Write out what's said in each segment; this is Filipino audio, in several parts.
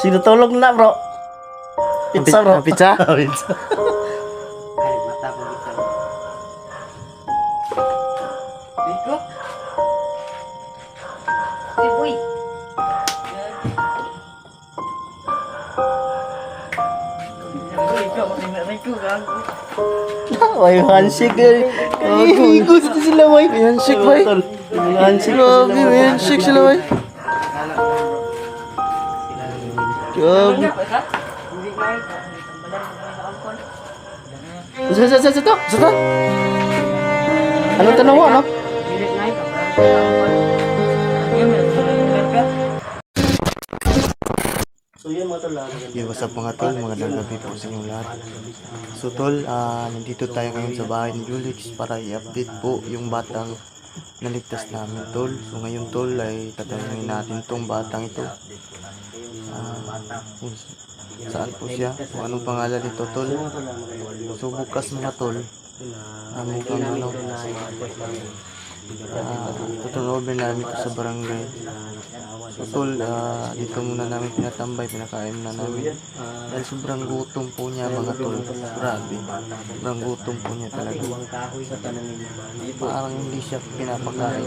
Sinutulog na bro. Pizza bro. Pizza? Pizza. Ay, mata ko dito. Dito? Uy. May handshake eh. Ay, gusto sila may. May handshake, boy. May handshake may handshake sila, boy. Grabe. Sa sa sa sa to. Sa to. Ano tanong mo ano? So yun mga tol. ah. Okay, what's up mga tol? Magandang gabi po sa inyong lahat. So tol, ah, nandito tayo ngayon sa bahay ni Julix para i-update po yung batang naligtas namin tol. So ngayon tol ay tatanungin natin tong batang ito. Kung saan po siya? Kung anong pangalan nito tol? So bukas mga tol, ah, mukhang ano, ah, tutunovin namin ito sa barangay. So tol, ah, dito muna namin pinatambay, pinakain na namin. Dahil sobrang gutom po niya mga tol. Grabe. Sobrang gutom po niya talaga. Parang hindi siya pinapakain.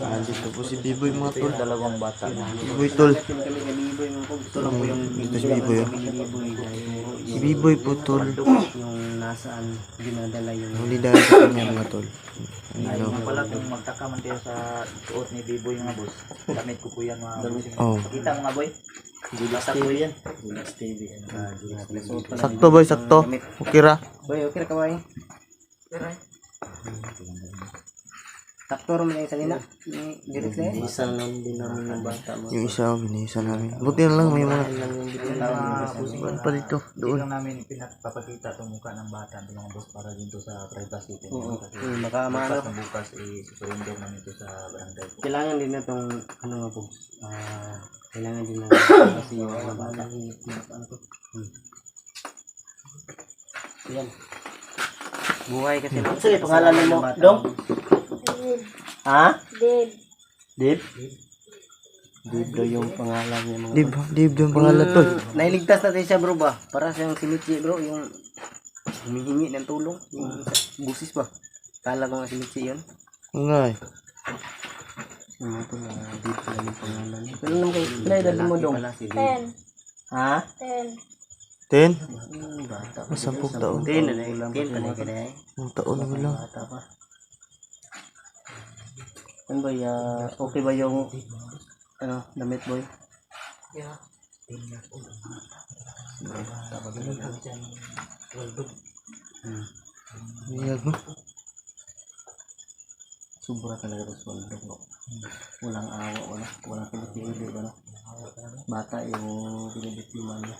Nandito po si Biboy mga tol. Dalawang bata. Biboy tol. Ito si Biboy. oh. Si Biboy po tol. Yung nasaan dinadala yung Huli dahil sa kanya mga tol. Ay, Ano? yung pala kung magtaka man tayo sa suot ni Biboy mga boss. Damit ko po yan mga boss. Oh. Kita mga boy. Julas TV yan. Julas TV. Ah, Julas TV. Sakto boy, sakto. Okay ra. Boy, okay ka ba Taktor mo na yung salina. Direct na yun. Isang lang din namin yung bata mo. Yung isa, binisa namin. Buti na lang, may mga... Ano pa dito? Doon lang namin pinapapakita itong mukha ng bata ito mga boss para dito sa privacy. Oo. Mm, Baka maano. bukas na bukas i-surrender namin ito sa barangay. Kailangan din na itong ano nga po. Ah, kailangan din na kasi yung mga bata. Ano? Hmm. Yan. Buhay kasi. Ano sa'yo pangalan mo? Dong? Ha? Dave. Dave? Dave daw yung pangalan niya mga Dib, dib yung pangalan tol. Nailigtas natin siya bro ba? Para siyang si Michi bro, yung humihingi ng tulong. Yung busis ba? Kala ko nga si Michi yun. Oo nga eh. Ano ito na Dave pala yung pangalan niya. Pero naman kayo, pinay mo dong. Ten. Ha? Ten. Ten? Pa. Masampung taon. Ten na dahil. Ten pa na kada eh. Ang taon mo lang. Bata pa. Ano ba ya? Okay ba yung ano, damit boy? Iyag mo. Sobra talaga ito sweldo bro. Walang awa, wala, walang pinipili, wala. Bata yung pinibitiman niya.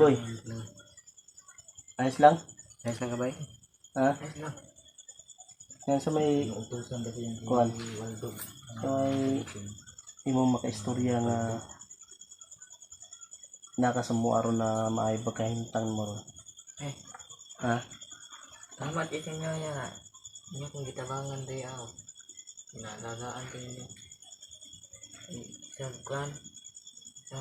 Boy. Ayos lang? Ayos lang ka ba? Ha? Yan sa may Utusan kasi yung kuhan. Sa may imong makaistorya nga nakasamo aron na maay pagkahintang mo ron. Eh. Ha? Tamat ito nyo yan nga. Hindi kong gitabangan day ako. Inalagaan ko yun. Eh, Sa kwan. Sa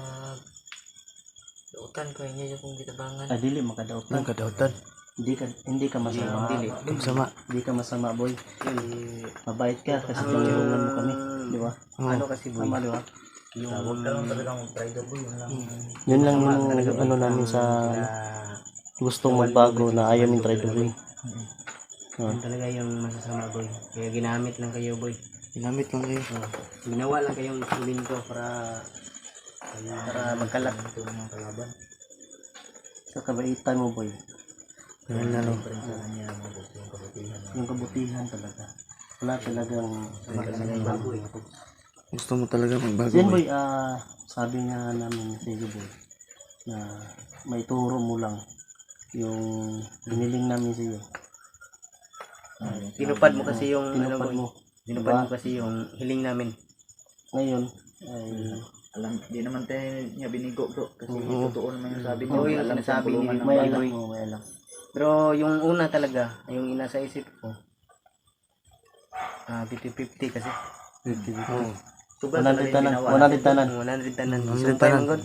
Lutan ko inyo yung kong gitabangan. Ah, dili makadaot Ang kadautan. Hindi ka hindi ka masama. Dili. Ang sama. Hindi ka masama, boy. Mabait ka kasi tinulungan mo kami, di ba? Ano kasi boy? Tama, di ba? yung huwag ka lang talagang mag-pride boy. Yun lang. Yun lang yung ano namin sa gustong magbago na ayaw min try to boy. Yun talaga yung masasama, boy. Kaya ginamit lang kayo, boy. Ginamit lang kayo. Ginawa lang kayong ko para para magkalat. Ito ng kalaban. Sa kabaitan mo, boy. Ano. Kanya mga boss yung kabutihan. Yung kabutihan talaga. Wala talagang bago eh. Gusto mo talaga magbago Yan boy. boy, ah, sabi nga namin sa iyo boy, na may turo mo lang yung biniling namin sa iyo. Tinupad mo kasi yung ano Tinupad boy. mo. Tinupad mo kasi yung hiling namin. Ngayon, ay Alam, di naman tayo niya binigo bro. Kasi Oo. totoo naman yung sabi niya. Oo, yung alam sinasabi siyang tulungan ni ng May bata. alam. may alam. Pero yung una talaga, yung ina sa isip ko, ah 50-50 kasi. Oo. Sobra 100 talaga yung tanan, ginawa 100 tanan. 100 100 tanan. tanan. Sumpay man god.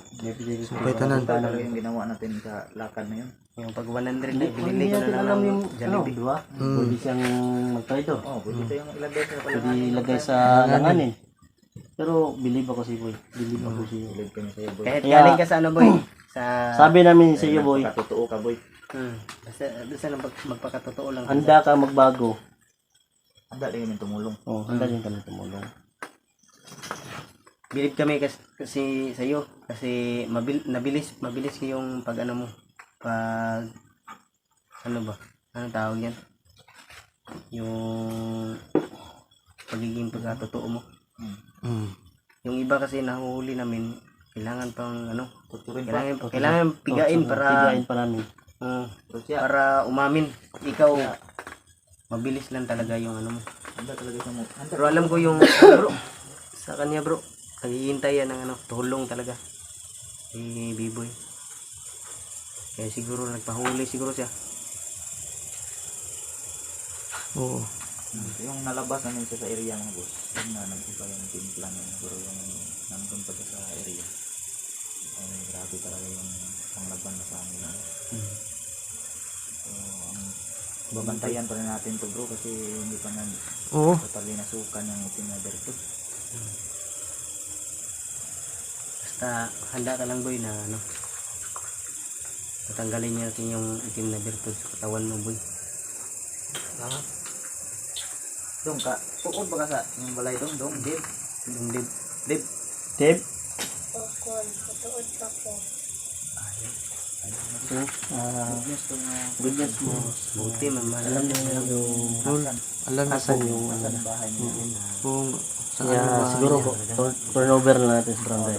Sumpay tanan. Talaga yung ginawa natin sa lakad na yun. Yung pag 100 na binili ko na natin lang alam ng yung Jollibee. di ba? Mm. Pwede siyang mag-try to. Oh, pwede tayong ilagay sa Pwede ilagay sa langanin. Pero believe ako si Boy. Believe ako si boy. Kahit galing ka sa ano boy, sa Sabi namin sa iyo, Boy, Totoo ka boy. Hmm. Basta, basta lang pag, magpakatotoo lang. handa ka magbago. Handa din kami tumulong. Oh, handa din kami tumulong. Bilib kami kasi, kasi sa iyo kasi mabil, nabilis mabilis yung pag ano mo pag ano ba ano tawag yan yung pagiging pagkatotoo mo Mm. yung iba kasi nahuhuli namin kailangan pang ano Tuturin pa. kailangan kailangan pigain Oh, para Pigain pa namin. uh, para umamin ikaw mabilis lang talaga yung ano mo handa talaga siya mo. Pero alam ko yung bro, sa kanya bro, naghihintay yan ng ano, tulong talaga. Si B-Boy. Kaya siguro nagpahuli siguro siya. Oo. Yung nalabas namin siya sa area mga boss. Yung na nag-iba yung team plan niya. Pero yung nandun pa sa area. Ay, grabe talaga yung panglaban na sa amin. So, ang babantayan pa rin natin to bro kasi hindi pa na Oo. totally nasukan yung itim na bertot. Basta handa ka lang boy na ano. Tatanggalin niya natin yung itim na birtud sa katawan mo boy. Dong ka, tukod pa ka sa yung balay dong dong, Dib. Yung dib. Dib. Tip, Tutuod ka po. ah, Yes, to nga. good news mo. Buti man. Alam niyo yung alam asan po yung ano. Niyo? kung saan Kaya ba siguro po, turn- turnover na natin sa barangay.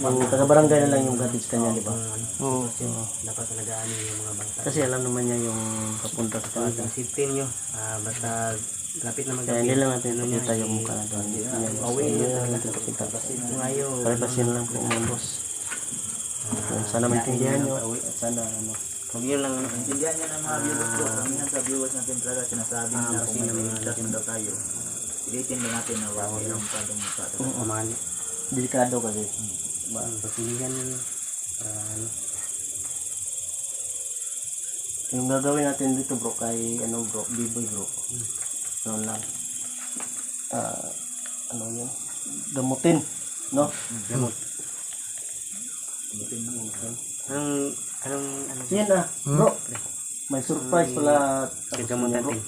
Yung taga-barangay na lang yung gatis kanya, di ba? Oo. Dapat talaga ano yung mga bangka. Kasi alam naman niya yung papunta sa kanila. ang safety nyo. Ah, basta lapit na Kaya magabi. hindi lang natin nakita yung mukha natin. Hindi hindi lang natin pakita. Ngayon, Privacy na lang po mga boss. Kung sana maintindihan nyo at sana ano. Huwag yun lang ano. Intindihan niya ng mga viewers ko. Kamihan sa viewers natin talaga sinasabi Ah, kasi kung may ligtas na daw tayo. Pilitin ba natin na wala mayroong kadong mukha. Umani. Delikado kasi. Ba, pagpiligan nyo. Para ano. Yung gagawin natin dito bro kay ano bro, B-boy bro. Ano lang. Ah, ano yun? Gamutin. No? Gamot. Anong, anong, anong, Yan ah, bro. May surprise pala. gamot natin.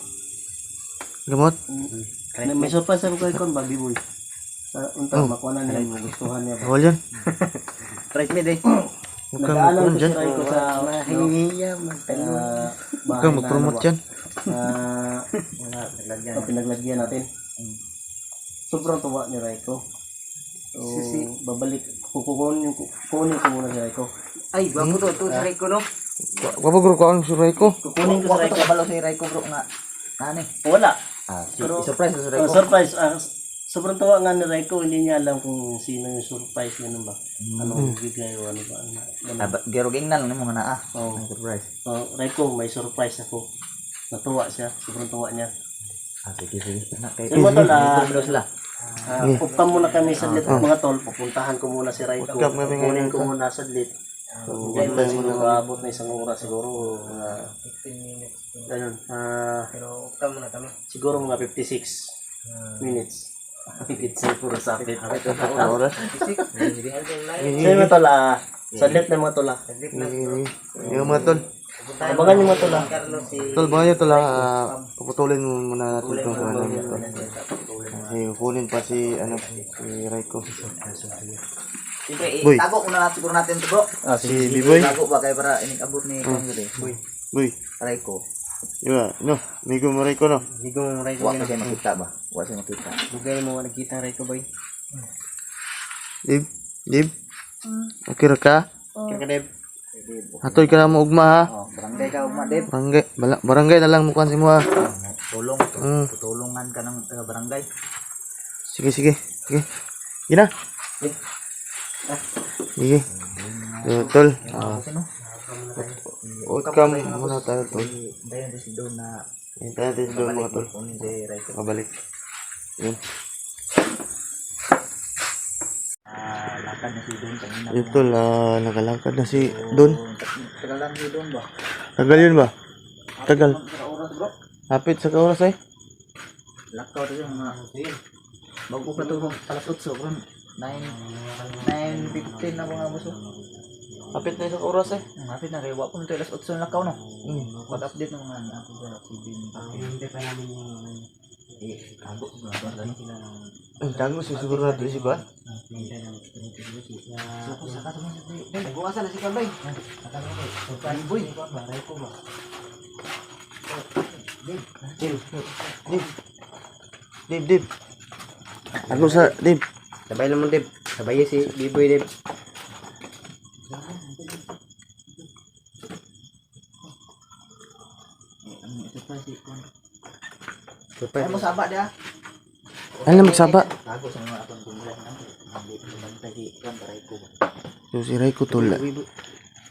Gamot? May, may surprise ako kay Kon ba, B-boy? Sa unta, makuha na niya yung gustuhan niya. Bawal yan. Right mid eh. Huwag kang mag-promote ko si dyan. Raiko sa Mahihiya, magtanong. ah, Huwag kang na mag-promote ano, dyan. na na pinaglagyan natin. Sobrang tuwa ni Raiko. So, babalik, kukunin, kukunin ko muna si Raiko. Ay, bago to. Ito, saray ko no. Wapag ko ang suray ko. Kukunin ko si Raiko. balo si Raiko bro nga. Nani? Wala. Ah, Pero- surprise sa Oh, Raiko. surprise. Ah, sobrang tuwa nga ni Raiko. Hindi niya alam kung sino yung surprise yun ba. Anong bigay o ano ba. Ano, Ah, ba- Gero gingnan lang mo na ah. Oh. Ang surprise. So, Raiko, may surprise ako. Natuwa siya. Sobrang tuwa niya. Ah, sige, sige. Na, kay Yung mga tol, ah, Bro sila. Ah, Upta muna kami sa lit mga tol. Pupuntahan ko muna si kami Kukunin ko muna sa lit. So, ganun siguro abot na isang oras siguro. Uh, 15 minutes. ganun. Ah, Pero, ukta muna kami. siguro mga 56 minutes. Pizza puro sapit. Oras. Sige, hanggang live. Sa mga tol, ah, sa lit na mga tol. ah. Saglit lang. Yung mga tol. Abangan yung mga ah. Si... Tol, mga nyo tol, ah, paputulin mo muna natin itong sa ano. Kasi kukunin pa si, ano, si Raiko. Siyempre, Boy. itago muna natin siguro natin ito bro. Ah, Si B-Boy. Itago ba kayo para inig-abot ni Kong Gede? Boy. Uy, Raiko. yun ba, no, migo mo Raiko, no. Hindi ko mong Raiko. Huwag na siya makita ba? Huwag siya makita. Bugay mo nakita ang Raiko boy. Dib, Dib. Okay ra ka? Kaya ka Deb. Hatoy ka na mo ugma, ha? Oh, barangay ka ugma, Deb. Barangay, barangay na lang mukuhan si mo, ha? Tulong. Mm. Tutulungan ka ng taga barangay. Sige, sige, sige. Gina. Sige. So, tol. ah, outcome muna tayo, tol. Dahil na si Don na Hintayin natin si Don mga tol. Mabalik. Yun. Yun, tol. nakalangkad na si Don. Tagal lang si Don ba? Tagal yun ba? Tagal. Hapit sa kauras eh. Lakaw to yung mga bago pa to alas 8 bro. 9 9:15 na mga boss. Hapit na sa kauras eh. Hapit na kay wa ko nito alas 8 na lakaw no. Hmm. Pag-update ng mga ako sa TV. Hindi pa namin yung Eh, kago ba ba ganun sila ng Ang tango si siguro na si ba? pinta ng pinta Saka saka to sa Nagbukasan na si Kambay. Surprise boy. Baray ko ba? Dib. Dib. Dib, dib. Ako sa dib. Sabay naman, Dib. Sabay si B-Boy, Dib. Ay mo saba dia. Ano magsaba? Tago sa mga atong tumulan nang hindi bantay di kan baray ko. So si Raiko tol.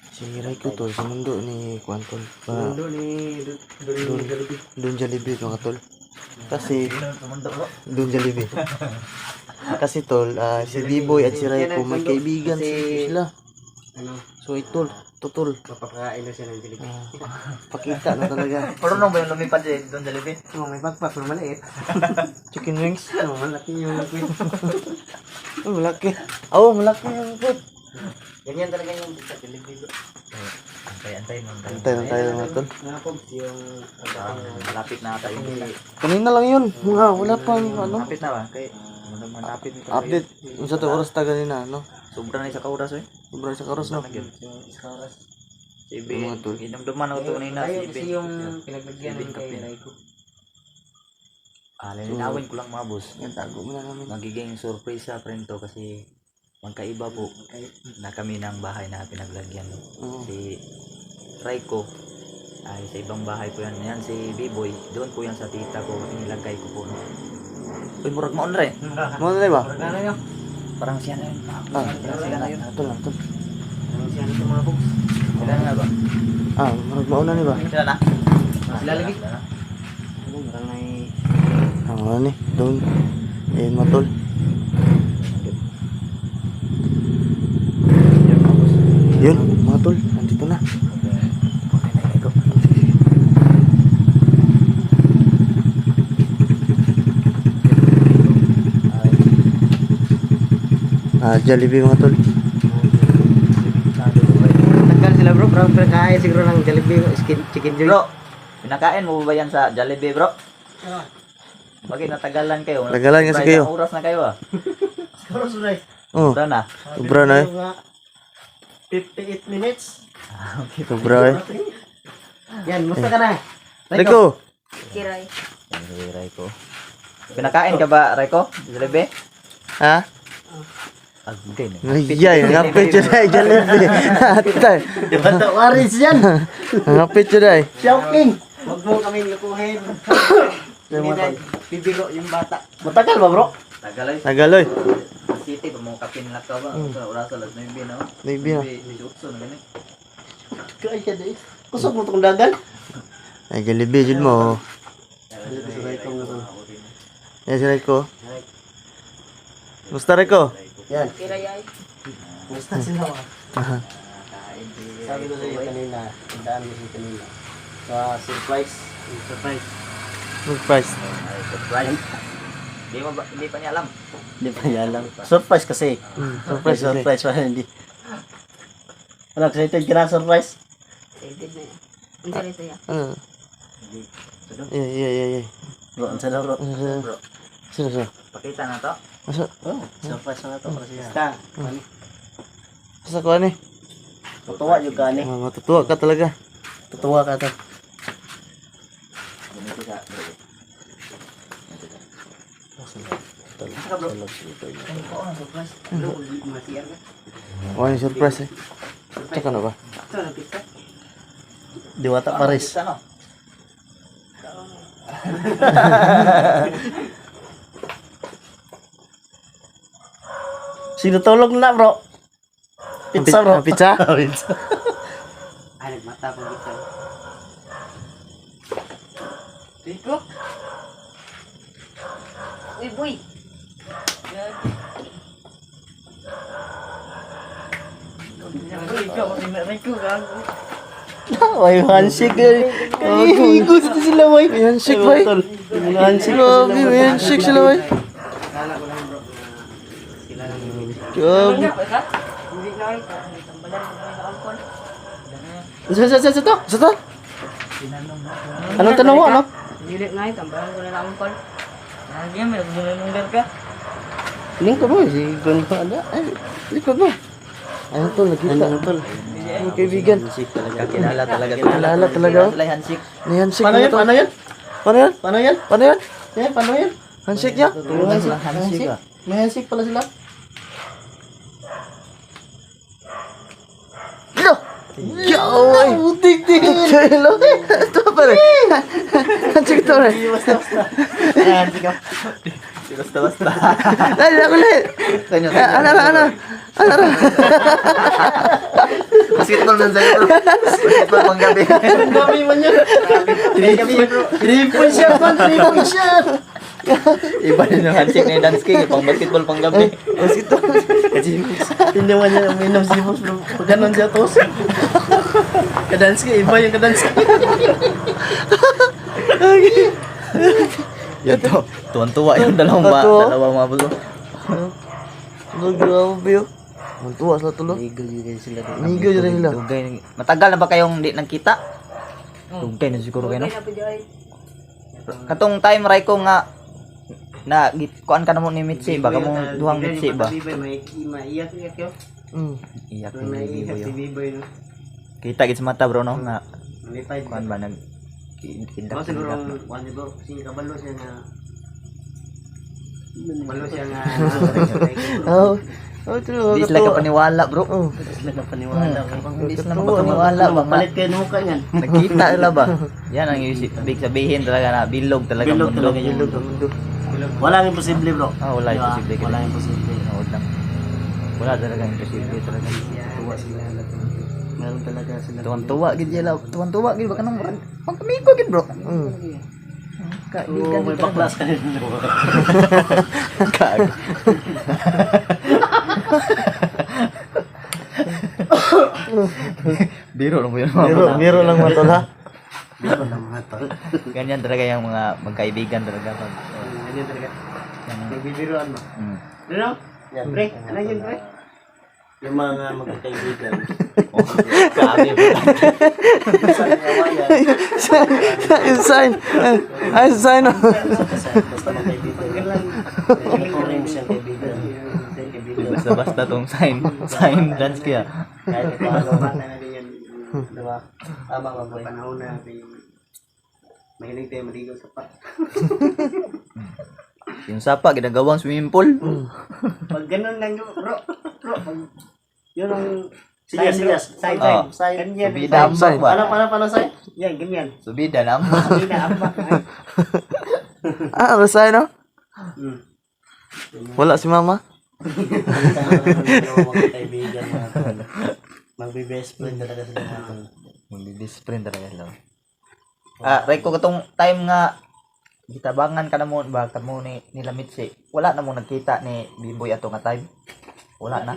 Si Raiko tol sa mundo ni Kwan tol. Pa Doon ni... Doon Doon Jollibee mga tol. Kasi Tumundo bro. Doon. Kasi tol, ah, si B-Boy at si Raiko may kaibigan si sila. Ano? So ito, tutol. Papakain na siya ng Jollibee. Ah, pakita na talaga. Pero nung ba yung lumipad si Don Jollibee? Oh, may backpack pero maliit. Chicken wings. Oh, malaki yung liquid. Oh, malaki. Oh, malaki yung food. Ganyan talaga yung sa Jollibee. Antay-antay lang tayo mga tol. Nakapog yung... Ah, Malapit na tayo. Kanina lang yun. Mga wala pang ano. Malapit na ba? Kay malapit nito. Update. Yung sa to oras ta ganina, no? Sobra na sa kauras eh. Sobrang sa karos, no? Ibe, Mga tol. inamdaman ako ito na Tayo si kasi Ibe. yung pinaglagyan ng kay Raiko. Ah, lilinawin ko lang mga boss. Yan, tago mo na namin. Magiging surprise sa friend to kasi magkaiba po na kami ng bahay na pinaglagyan. Oo. Si Raiko ay sa ibang bahay po yan. Yan si B-Boy. Doon po yan sa tita ko. Inilagay ko po. No? Uy, murag maon rin. Mo na ba? Ano? Parang siya na yun. Ah, Sila na yun. ito lang, ito. Ano siya mga box? Sila na ba? Ah, marag mauna ni ba? Sila na? Sila lagi. Sila na. Ano, may... Ah, wala ni. Doon. Ayun, matol. Yun, mga tol. Nandito na. Ah, Jollibee mga tol. Tagal sila bro, bro, pero kaya siguro ng Jollibee, skin, chicken joy. Bro, pinakain mo ba yan sa Jollibee bro? Bakit natagalan kayo? Natagalan kasi kayo. oras na kayo ah. Siguro sila Oh, Sobra na. sobra na eh. Mga 58 minutes. Sobra eh. Yan, musta ka na? Rico! Kiray. Yan, Raiko. Pinakain ka ba, Raiko? Jollibee? Ha? Agay na. Ayay, ngapit yun ay Jollibee. Atay. Di ba ito, Waris yan? Ngapit yun ay. Shouting! Huwag mo kaming lukuhin. Na, bibigo yung bata. Matagal ba bro? Tagalay. Nagaloy. City, pamukapin lang ka ba? Sa oras alas na yung no? Maybe na. Bisutso na ganun. Kaya siya di. Kusog mo itong dagal. Ay, Jollibee yun mo. Yan si Rico. Musta Rico? Yan. Kiray ay. Musta sila mga? Sabi ko sa iyo kanina, tandaan mo siya kanina. Sa surprise. Surprise. Surprise. Ay, surprise. Hindi mo ba, hindi pa niya alam. Hindi pa niya alam. Surprise kasi. Surprise, surprise. Surprise. surprise. Wala hindi. Ano, excited ka na surprise? Excited na yan. Ang salita yan. Ano? Yeah, yeah, yeah, yeah. Bro, ang sana bro. Bro, Sino sa? pakita na to. Asa? Oh, surprise na to para siya. Basta, Asa ko ani? tutuwa yung ka ni. Ah, matutuwa ka talaga. Tutuwa ka to. Ganito sa bro. Wala yung surprise eh. Tsaka na ba? Diwata Paris. Pizza, no? Sino tulog na bro? Pizza bro. Pizza? Pizza. Ay, mata ko dito. Dito? Uy, boy! May handshake din. Ay, gusto sila boy. May handshake. May Grabe, may handshake sila, boy. Grabe. Hindi na rin. Tambalan ko na alcohol. Sa sa sa sa to. Sa to? Anong tanong mo ano? Dili na rin. Tambalan ko na alcohol. Lagi may nagdunay ka. Ling ko mo si Gon pa ada. Ay, Likod mo. Ayun, tol, nakita. ano tol? Mga kaibigan. Handshake talaga. Kilala talaga. Kilala talaga. oh. Sila handshake. May handshake Paano na yan? to. Paano yan? Paano yan? Paano yan? Paano yan? Eh, paano yan? Handshake niya? May handshake. Handshake. May handshake pala sila. Yo! Yo! Ay! Utik din. Hello! Ito pa rin. Handshake to rin. Basta basta. Handshake ka. Basta basta. Ay, ako lahat. Tanyo, Eh, Ano na, ano? Ano na? Basketball nun sa'yo bro. Basketball pang gabi. Ang dami man siya man. Triple siya. Iba din yung handshake na yung dance king. Pang basketball pang gabi. Basketball. Hindi man niya uminom si boss bro. Pag ganun siya tos. Kadance ka. Iba yung kadance ka. Yun to. Tuwan-tuwa yung dalawang ba. Dalawang mga bulo. Ano, grabe yun. Ang tuwa sa tulo. Migol yun sila doon. Migo yun rin sila. Matagal na ba kayong di nagkita? Dugay na siguro kayo no? Katong time ray ko nga na git- kuan ka na mo ni Mitsi baka mo duhang Mitsi ba May maiyak-iyak yun. Mm. iyak ni Biboy, iyak oh. Kita gid sa mata bro no nga kuan ba nag kindak Ako siguro kuan bro, kasi kabalo siya nga kabalo siya nga Oh. Oh, true. di sila ka paniwala bro Oh. Sila ka paniwala. hindi sila makapaniwala Palit kayo ng mukha niyan. nakita sila ba yan ang isip big sabihin talaga na bilog talaga Bilog mundo talaga yung mundo. Walang imposible bro. ah wala Diba? imposible ka Walang imposible. Nood lang wala talaga imposible talaga Tuwa sila. Meron talaga sila. tuwan-tuwa gid yala tuwan-tuwa gid baka nang pangkamigo gid bro Mm. Oo, may baklas ka rin. Kag. Biro lang mo yun. Biro, biro lang mga tol ha. Biro ng mga tol. Ganyan talaga yung mga magkaibigan talaga. Pag, Ganyan talaga. yan, Nagbibiruan mo. mm. Ano? Yan. Pre, ano yun pre? Yung mga magkakaibigan. Sa kawayan. Yung sign. Ay, sign. oh. Basta basta magkaibigan. Rin siyang kaibigan. Basta-basta tong sign. Sign dance kaya. Kahit paano. Bata na din yan. Diba? Tama ka boy. Panahon na natin yung mahilig tayo maligaw sa pa. Yung sapa, ginagawang swimming pool. Pag ganun lang yung bro, bro, pag yun ang Sige, sige. Side, Ah. side, side. Ganyan. Subida ang ba? Paano, paano, paano sa'yo? Yan, ganyan. Subida na. Hindi na ambak. Ah, ano sign oh? Hmm. Wala si mama. Magbe-best friend talaga sila. Magbibis friend talaga sila. Ah, right ko katong time nga gitabangan ka na mo ba kamo ni nila Mitsi. Wala na mo nagkita ni Biboy ato nga time. Wala na.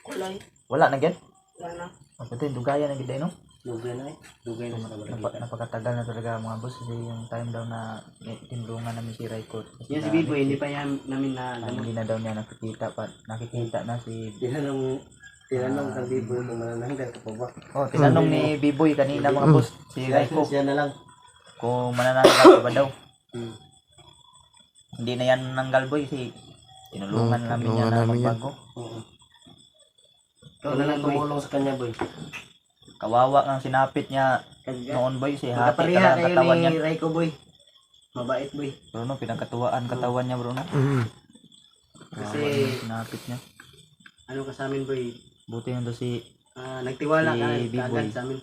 Kulay. Wala na gid. Wala na. Pati dugayan na gid no. Dugay na eh. Dugay na Napa, napakatagal na talaga mga boss kasi yung time daw na ni- tinulungan namin si Raiko. Yan si Biboy, hindi pa yan namin na Ang hindi na daw niya nakikita pa nakikita na si Tinanong, tinanong kang Bibo kung manananggal ka pa ba? Oh, tinanong ni Biboy kanina mga boss si Raiko Siya na lang. Kung manananggal pa ba daw. Hmm. Hindi na yan nanggal boy si tinulungan Hmm, namin yan tinulungan na namin yan. magbago. Oo. Ikaw na lang boy. tumulong sa kanya boy. Kawawa nga sinapit niya noon boy si hati Magkapareha talaga ang kayo katawan niya. ni Raiko boy. Mabait boy. Bro no, pinagkatuwaan katawan niya bro no. Mm. Kasi Kawawa yung sinapit niya. ano ka sa amin boy, Buti yung to si ah, nagtiwala Si ka Biboy. agad sa amin.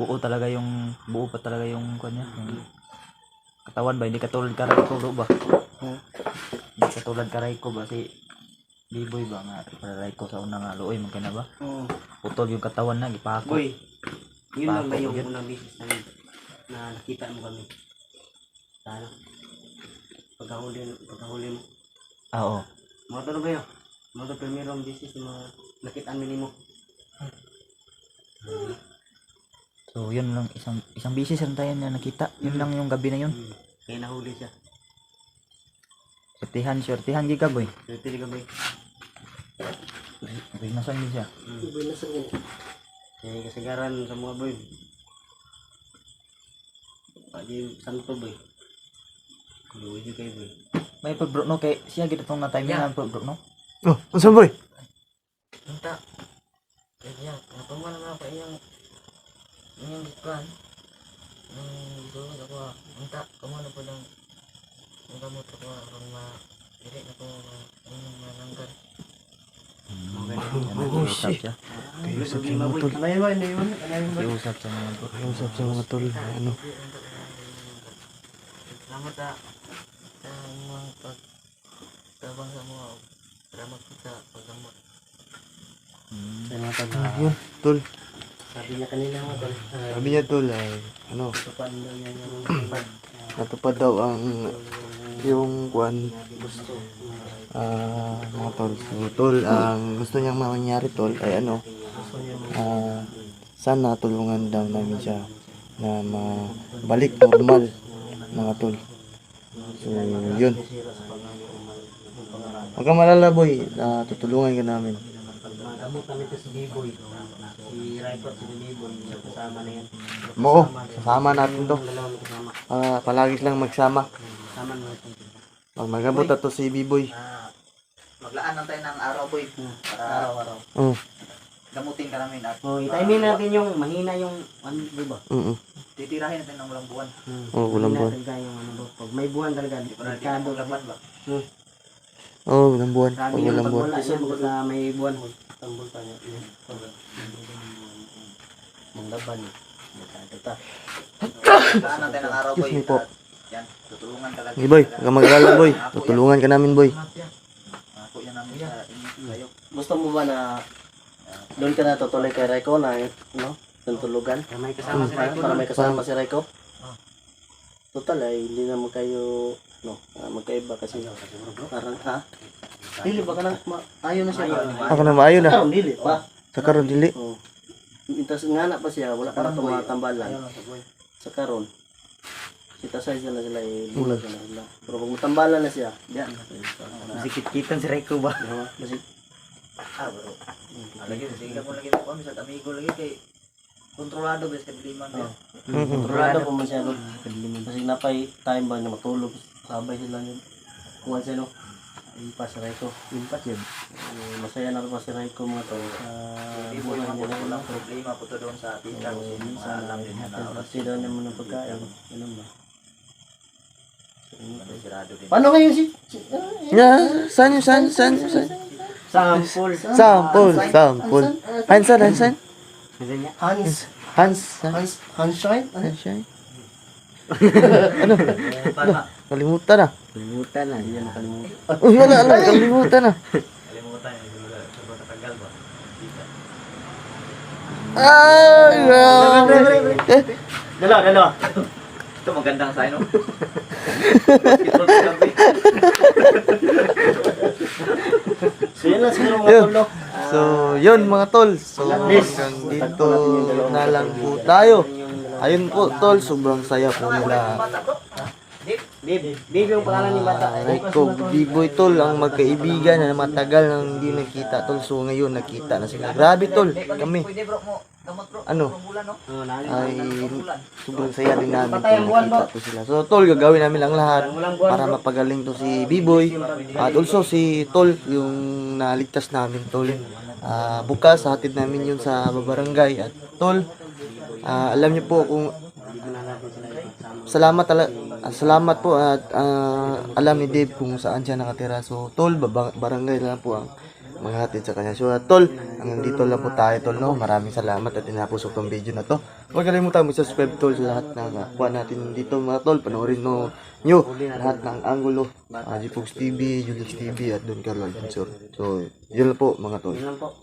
Buo talaga yung buo pa talaga yung kanya yung katawan ba hindi katulad ka Raiko bro ba hindi katulad ka Raiko ba si Biboy ba nga para Raiko sa una nga luoy man kaya na ba Oo. putol yung katawan na gipako. Boy, yun lang ba yung yun. unang business namin na nakita mo kami? Sana. Pagkahuli, pagkahuli mo. Ah, oo. Mga to na ba yun? Mga primero ang yung mga nakita mo mo. So yun lang isang isang bisis lang tayo na nakita. Yun lang yung gabi na yun. Hmm. Kaya nahuli siya. Sortihan, sortihan gi ka boy. So, tili ka ba yun? Boy, nasan din siya? Kaya kasagaran sa mga boy. Pagi santo boy. Luwi juga kayo boy. May pagbro no kay siya gid tong na time Yeah. na pagbro no. Oh, unsa boy? Minta. Kaya, natungan naman ako iyang iyang dikwan. Nung doon ako, minta, kumano po lang ang gamot ako, kung ma, dili na ko inyong malanggan. Oh shit. Siya. Kayusap sa mga tol. Kiusap sa mga bro. Kayusap sa mga tol. Ano? Salamat ah, sa mga pag tabang sa mga salamat sa paggamot. Sa mga tag Ah, tol. Sabi niya kanina mga tol. ah, Sabi niya tol ay ano, Tupan daw niya yung pag natupad daw ang yung kwan gusto. ah mga tol. So, tol, ang gusto niyang mangyari tol ay ano, ah sana tulungan daw namin siya na mabalik normal mga tol. So, yun. Huwag kang malala boy, ah, tutulungan ka namin. Magamot kami ito si B-Boy. Si Raipot, si B-Boy. Yung kasama na yan. Oo, sasama natin to. Kasama. Ah, palagi silang magsama. Kasama na ito. Pag magabot na to si B-Boy. Ah, maglaan lang tayo ng araw boy para Araw-araw. Oo. gamutin ka namin at Oh, itimin natin yung mahina yung ano, di ba? Mm. titirahin natin ng walang buwan. Hmm. Oo, walang buwan. Talaga yung ano ba? Pag may buwan talaga, delikado Laban ba? Oo, oh, walang buwan. Sabi Pag yung walang buwan. wala siya, basta may buwan, tambol pa niya. Manglaban. Delikado ta. Maglaan natin ng araw boy. Excuse me po. Yan, tutulungan talaga. Sige boy, huwag kang mag-alala boy. Tutulungan ka namin boy. Ako yan namin sa kayo. Gusto mo ba na doon ka na tutuloy kay Raiko na no? Tulugan? Para may kasama si Raiko. Para may kasama si Raiko? Total ay hindi naman kayo no, ah, magkaiba kasi parang ha? Dili ba ka na ma- ayaw na siya. Ako na maayo na. Karon dili pa. Sa karon dili. Oh. Intas nga na pa siya, wala ka na tumatambalan. Sa karon. Kita sa sila sila eh, bulag na sila. Pero kung tambalan na siya, diyan. Masikit-kitan si Raiko ba? Kasi Ah, bro. Lagi, sige ka po lagi kami sa amigo lagi kay kontrolado bes kay Biliman. Oh. Mm-mm. kontrolado po man siya. Kasi napay time ba na matulog. Sabay sila yun. Kuhan siya no. Impas si Raiko. Impas yun. Eh, masaya na rin pa si Raiko mga to. Sa Hindi naman po niya na walang problema po to doon sa tita ko. So, minsan din yan na oras. Kasi daw niya muna pagkain. Ganun ba? Paano ngayon si... Nga, saan yun? Saan? Saan? Saan? Sampol. Sampol. Sampol. Hansan, Hansan? Kasi niya. Hans. Hans. Hans. Hanshine? Ano? Hansan. Para Kalimutan na. Kalimutan na. Hindi niya nakalimutan. Uy, wala, wala. Kalimutan na. kalimutan sa pagkatagal ba. Ay. Eh, Dalawa, dalawa. Ito magandang sign, no? So yun lang siguro mga Yun. tolo. So, yun mga tol. So, hanggang dito na lang po tayo. Ayun po, tol. Sobrang saya po nila. Babe, babe yung pangalan ni bata. Ah, Rico, B-Boy tol, ang magkaibigan na matagal nang hindi nakita tol. So ngayon nakita na sila. Grabe tol, kami. Pwede bro mo. Ano? Bulan, no? Oh. Ay, sobrang saya din namin tol nakita sila. So tol, gagawin namin ang lahat para mapagaling to si B-Boy. At also si tol, yung naligtas namin tol. Ah, bukas, hatid namin yun sa babarangay. At tol, ah, alam niyo po kung salamat tala, ah, salamat po at ah, alam ni Dave kung saan siya nakatira. So, tol, barangay na lang po ang maghatid sa kanya. So, ah, tol, hanggang dito lang po tayo, tol, no? Maraming salamat at tinapos ko tong video na to. Huwag kalimutan mag-subscribe, tol, sa lahat ng uh, kuha natin dito, mga tol. Panoorin no, nyo lahat ng angulo. Uh, G-Fox TV, Julix TV, at Don Carlo Adventure. So, yun lang po, mga tol. Yun lang po.